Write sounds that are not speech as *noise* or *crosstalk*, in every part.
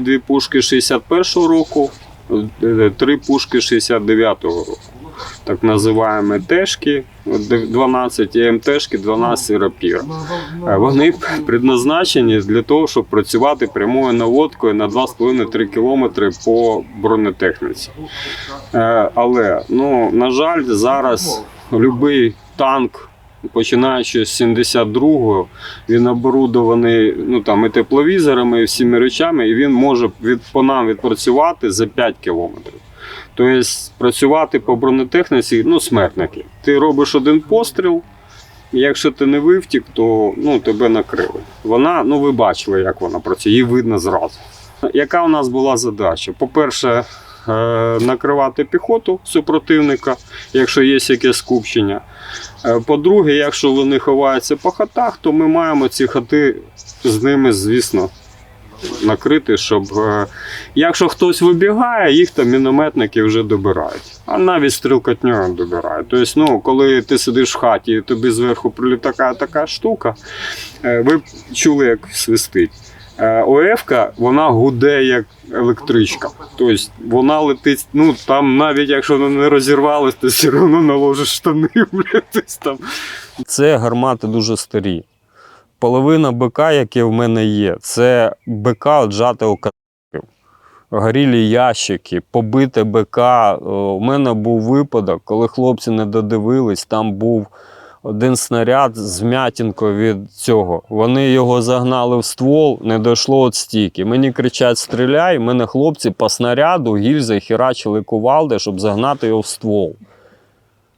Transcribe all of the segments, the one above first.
дві пушки 61-го року, е, три пушки 69-го року. Так називаємо ТЕшки 12 і МТшки 12 рапір. Е, Вони предназначені для того, щоб працювати прямою наводкою на 2,5-3 км по бронетехніці. Е, Але, ну, на жаль, зараз будь-який танк, починаючи з 72-го, він оборудований ну, там, і тепловізорами, і всіми речами, і він може від, по нам відпрацювати за 5 кілометрів. Тобто працювати по бронетехніці, ну, смертники. Ти робиш один постріл, якщо ти не вивтік, то ну, тебе накрили. Вона, ну ви бачили, як вона працює, її видно зразу. Яка у нас була задача? По-перше, накривати піхоту супротивника, якщо є якесь скупчення. Е, По-друге, якщо вони ховаються по хатах, то ми маємо ці хати з ними, звісно, накрити, щоб е, якщо хтось вибігає, їх там мінометники вже добирають. А навіть стрілкотньою добирають. Тобто, ну, коли ти сидиш в хаті і тобі зверху прилітає така, штука, е, ви чули, як свистить. Е, ОФ-ка, вона гуде як електричка. Тобто вона летить, ну там навіть якщо вона не розірвалась, ти все одно наложиш штани. *laughs* там. Це гармати дуже старі. Половина БК, яке в мене є, це БК отжати окатів. Горілі ящики, побите БК. У мене був випадок, коли хлопці не додивились, там був один снаряд з м'ятінкою від цього. Вони його загнали в ствол, не дійшло від стійки. Мені кричать: стріляй. Мене хлопці по снаряду гільзи хірачили кувалди, щоб загнати його в ствол.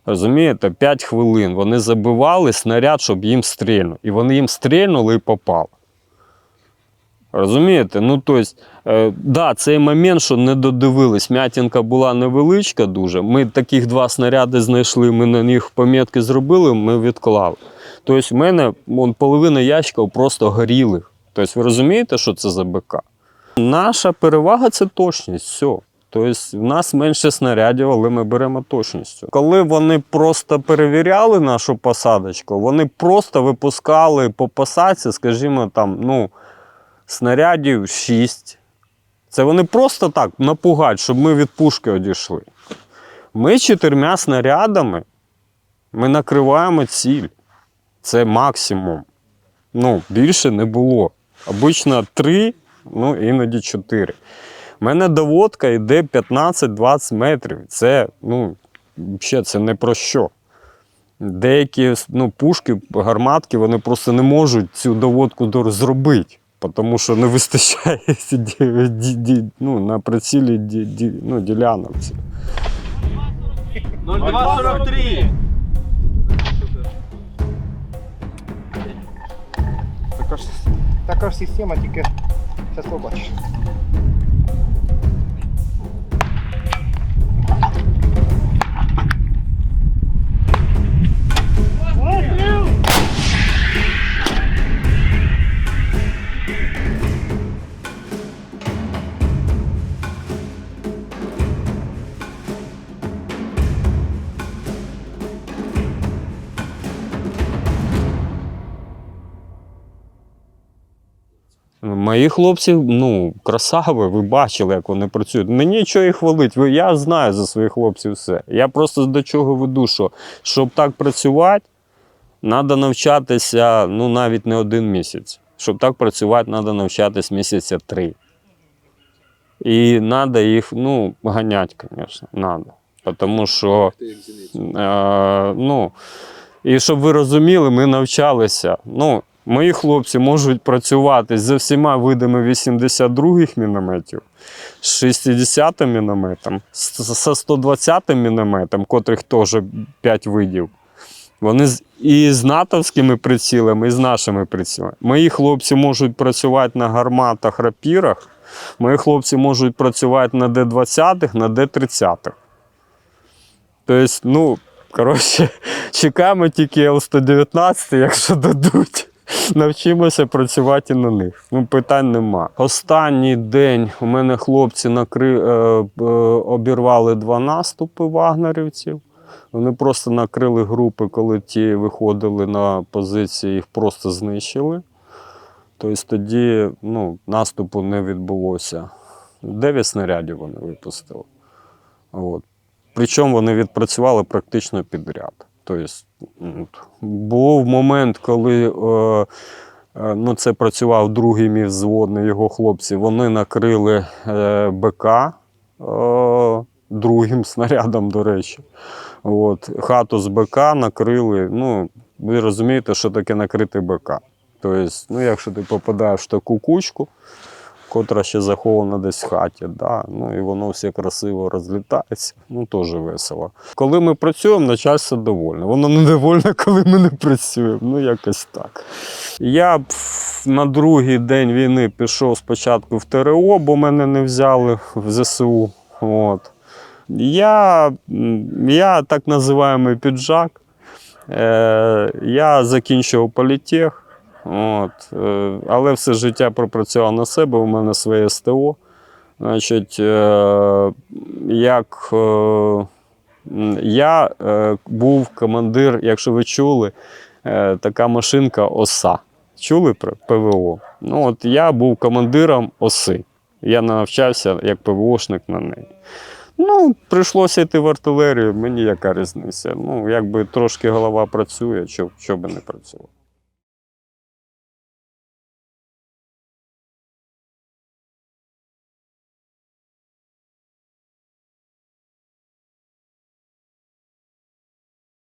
Розумієте, 5 хвилин. Вони забивали снаряд, щоб їм стрільнув. І вони їм стрільнули і попали. Розумієте? Ну, тобто, е, да, цей момент, що не додивились, м'ятінка була невеличка дуже. Ми таких два снаряди знайшли, ми на них помітки зробили, ми відклали. Тобто, в мене вон, половина ящиків просто горілих. Тобто, ви розумієте, що це за БК? Наша перевага це точність. Все. Тобто, в нас менше снарядів, але ми беремо точністю. Коли вони просто перевіряли нашу посадочку, вони просто випускали по посадці, скажімо, там, ну, снарядів 6. Це вони просто так напугать, щоб ми від пушки одійшли. Ми чотирма снарядами ми накриваємо ціль. Це максимум. Ну, більше не було. Обично 3, ну іноді 4. У мене доводка йде 15-20 метрів. Це, ну, взагалі, це не про що. Деякі ну, пушки, гарматки, вони просто не можуть цю доводку зробити, тому що не вистачає *laughs* ді- ді- ді- ну, на прицілі ді- ді- ну, ділянок. 0243. Така така ж система, тільки зараз побачиш. Мої хлопці, ну, красави, ви бачили, як вони працюють. Мені нічого їх хвалить. Я знаю за своїх хлопців все. Я просто до чого веду, що щоб так працювати, треба навчатися ну, навіть не один місяць. Щоб так працювати, треба навчатись місяця три. І треба їх ну, ганяти, звісно, треба. Тому що, е, ну, і щоб ви розуміли, ми навчалися. Ну, мої хлопці можуть працювати зі всіма видами 82-х мінометів, з 60 мінометом, з з 120 мінометом, котрих теж 5 видів. Вони і з натовськими прицілами, і з нашими прицілами. Мої хлопці можуть працювати на гарматах, рапірах. Мої хлопці можуть працювати на Д-20, на Д-30. Тобто, ну, коротше, *laughs* чекаємо тільки Л-119, якщо дадуть. Навчимося працювати на них. Ну, питань нема. Останній день у мене хлопці накри... е, е, обірвали два наступи вагнерівців. Вони просто накрили групи, коли ті виходили на позиції, їх просто знищили. Тобто тоді ну, наступу не відбулося. Дев'ять снарядів вони випустили. От. Причому вони відпрацювали практично підряд. Тобто, був момент, коли е, е, ну, це працював другий мій взводний, його хлопці. Вони накрили е, БК другим *laughs* снарядом, до речі. От, хату з БК накрили. Ну, ви розумієте, що таке накрити БК. Тобто, ну, якщо ти попадаєш в таку кучку, котра ще захована десь в хаті, да, ну, і воно все красиво розлітається, ну теж весело. Коли ми працюємо, начальство довольне. Воно недовольне, *laughs* коли ми не працюємо. Ну, якось так. Я на другий день війни пішов спочатку в ТРО, бо мене не взяли в ЗСУ. От. Я, я так називаємий піджак. Е, я закінчував політех. От, е, але все життя пропрацював на себе, у мене своє СТО. Значить, е, як е, я був командир, якщо ви чули, така машинка ОСА. Чули про ПВО? Ну, от я був командиром ОСИ. Я навчався як ПВОшник на неї. Ну, прийшлося йти в артилерію, мені яка різниця. Ну, якби трошки голова працює, що, що би не працював.